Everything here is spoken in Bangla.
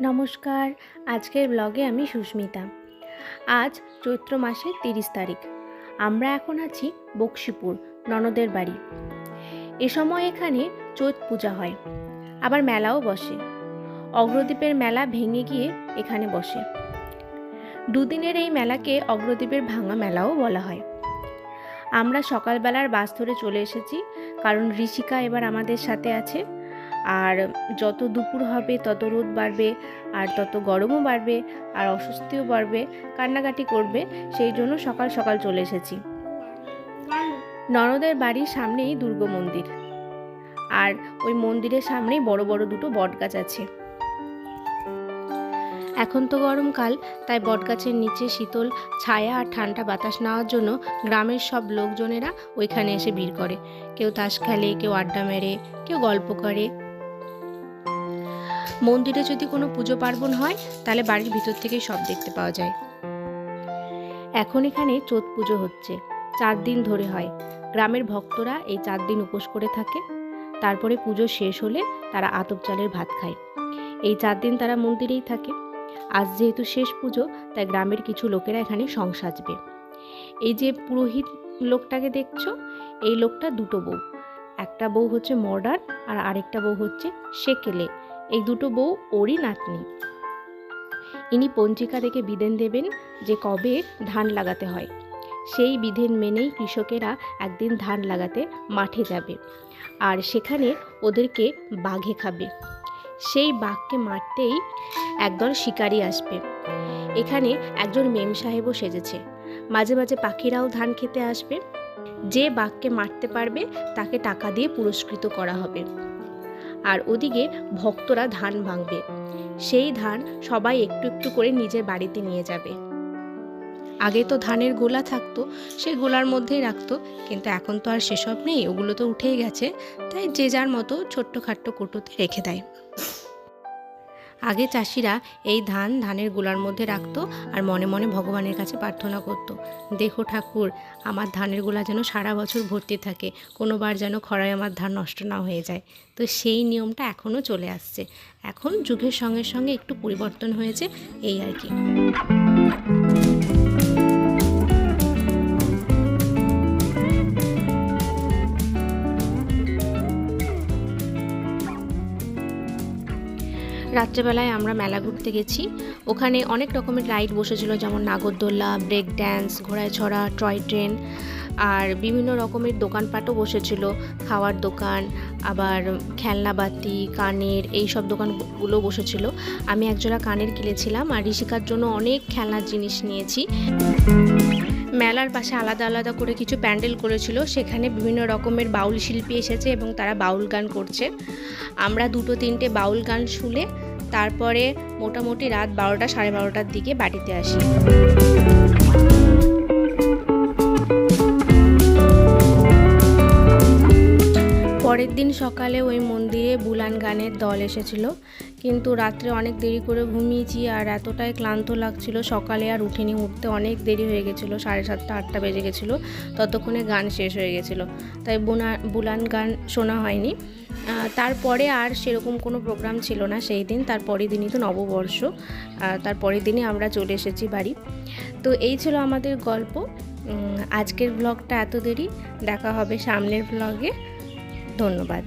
নমস্কার, আজকের ব্লগে আমি সুস্মিতা। আজ চৈত্র মাসের তিরিশ তারিখ। আমরা এখন আছি বক্সিপুর, ননদের বাড়ি। এ সময় এখানে চৈত পূজা হয়, আবার মেলাও বসে। অগ্রদ্বীপের মেলা ভেঙে গিয়ে এখানে বসে। দুদিনের এই মেলাকে অগ্রদ্বীপের ভাঙা মেলাও বলা হয়। আমরা সকালবেলার বাস ধরে চলে এসেছি, কারণ ঋষিকা এবার আমাদের সাথে আছে। আর যত দুপুর হবে, তত রোদ বাড়বে, আর তত গরমও বাড়বে, আর অস্বস্তিও বাড়বে, কান্নাকাটি করবে, সেই জন্য সকাল সকাল চলে এসেছি। ননদের বাড়ির সামনেই দুর্গ মন্দির। আর ওই মন্দিরের সামনেই বড় বড় দুটো বটগাছ আছে। এখন তো গরমকাল, তাই বটগাছের নিচে শীতল ছায়া আর ঠান্ডা বাতাস নেওয়ার জন্য গ্রামের সব লোকজনেরা ওইখানে এসে ভিড় করে। কেউ তাস খেলে, কেউ আড্ডা মেরে, কেউ গল্প করে। মন্দিরে যদি কোনো পুজো পার্বণ হয়, তাহলে বাড়ির ভিতর থেকেই সব দেখতে পাওয়া যায়। এখন এখানে চোত পুজো হচ্ছে, চার দিন ধরে হয়। গ্রামের ভক্তরা এই চার দিন উপোস করে থাকে। তারপরে পুজো শেষ হলে তারা আতপ চালের ভাত খায়। এই চার দিন তারা মন্দিরেই থাকে। আজ যেহেতু শেষ পুজো, তাই গ্রামের কিছু লোকেরা এখানে সং সাজবে। এই যে পুরোহিত লোকটাকে দেখছ, এই লোকটা দুটো বউ। একটা বউ হচ্ছে মডার্ন আর আরেকটা বউ হচ্ছে সেকেলে। এই দুটো বউ ওরই নাতনি। ইনি পঞ্জিকা দেখে বিধেন দেবেন যে কবে ধান লাগাতে হয়। সেই বিধেন মেনেই কৃষকেরা একদিন ধান লাগাতে মাঠে যাবে আর সেখানে ওদেরকে বাঘে খাবে। সেই বাঘকে মারতেই একদল শিকারী আসবে। এখানে একজন মেম সাহেবও সেজেছে। মাঝে মাঝে পাখিরাও ধান খেতে আসবে। যে বাঘকে মারতে পারবে তাকে টাকা দিয়ে পুরস্কৃত করা হবে। আর ওদিকে ভক্তরা ধান ভাঙবে। সেই ধান সবাই একটু একটু করে নিজের বাড়িতে নিয়ে যাবে। আগে তো ধানের গোলা থাকতো, সে গোলার মধ্যেই রাখতো, কিন্তু এখন তো আর সেসব নেই, ওগুলো তো উঠেই গেছে, তাই যে যার মতো ছোট্ট কুটোতে কোটোতে রেখে দেয়। আগে চাষিরা এই ধান ধানের গোলার মধ্যে রাখত আর মনে মনে ভগবানের কাছে প্রার্থনা করত, দেখো ঠাকুর, আমার ধানের গোলা যেন সারা বছর ভর্তি থাকে, কোনোবার যেন খরায় আমার ধান নষ্ট না হয়ে যায়। তো সেই নিয়মটা এখনও চলে আসছে। এখন যুগের সঙ্গে সঙ্গে একটু পরিবর্তন হয়েছে, এই আর কি। রাত্রেবেলায় আমরা মেলা ঘুরতে গেছি। ওখানে অনেক রকমের রাইড বসেছিল, যেমন নাগরদোল্লা ব্রেক ড্যান্স, ঘোড়ায় ছড়া টয় ট্রেন, আর বিভিন্ন রকমের দোকানপাটও বসেছিল। খাওয়ার দোকান, আবার খেলনাবাতি কানের এই সব দোকানগুলো বসেছিল। আমি একজোড়া কানের কিনেছিলাম আর ঋষিকার জন্য অনেক খেলনার জিনিস নিয়েছি। মেলার পাশে আলাদা আলাদা করে কিছু প্যান্ডেল করেছিল। সেখানে বিভিন্ন রকমের বাউল শিল্পী এসেছে এবং তারা বাউল গান করছে। আমরা দুটো তিনটে বাউল গান শুনে তারপরে মোটামুটি রাত বারোটা সাড়ে বারোটার দিকে বাড়িতে আসি। পরের দিন সকালে ওই মন্দিরে বুলান গানের দল এসেছিল। কিন্তু রাত্রে অনেক দেরি করে ঘুমিয়েছি আর এতটাই ক্লান্ত লাগছিল। সকালে আর উঠিনি, উঠতে অনেক দেরি হয়ে গেছিল, সাড়ে সাতটা, আটটা বেজে গেছিল। ততক্ষণে গান শেষ হয়ে গেছিল। তাই বুনা, বুলান গান শোনা হয়নি। তারপরে আর সেরকম কোনো প্রোগ্রাম ছিল না সেই দিন। তারপরের দিনই তো নববর্ষ। তারপরের দিনই আমরা চলে এসেছি বাড়ি। তো এই ছিল আমাদের গল্প। আজকের ব্লগটা এত দেরি। দেখা হবে সামনের ব্লগে। ধন্যবাদ।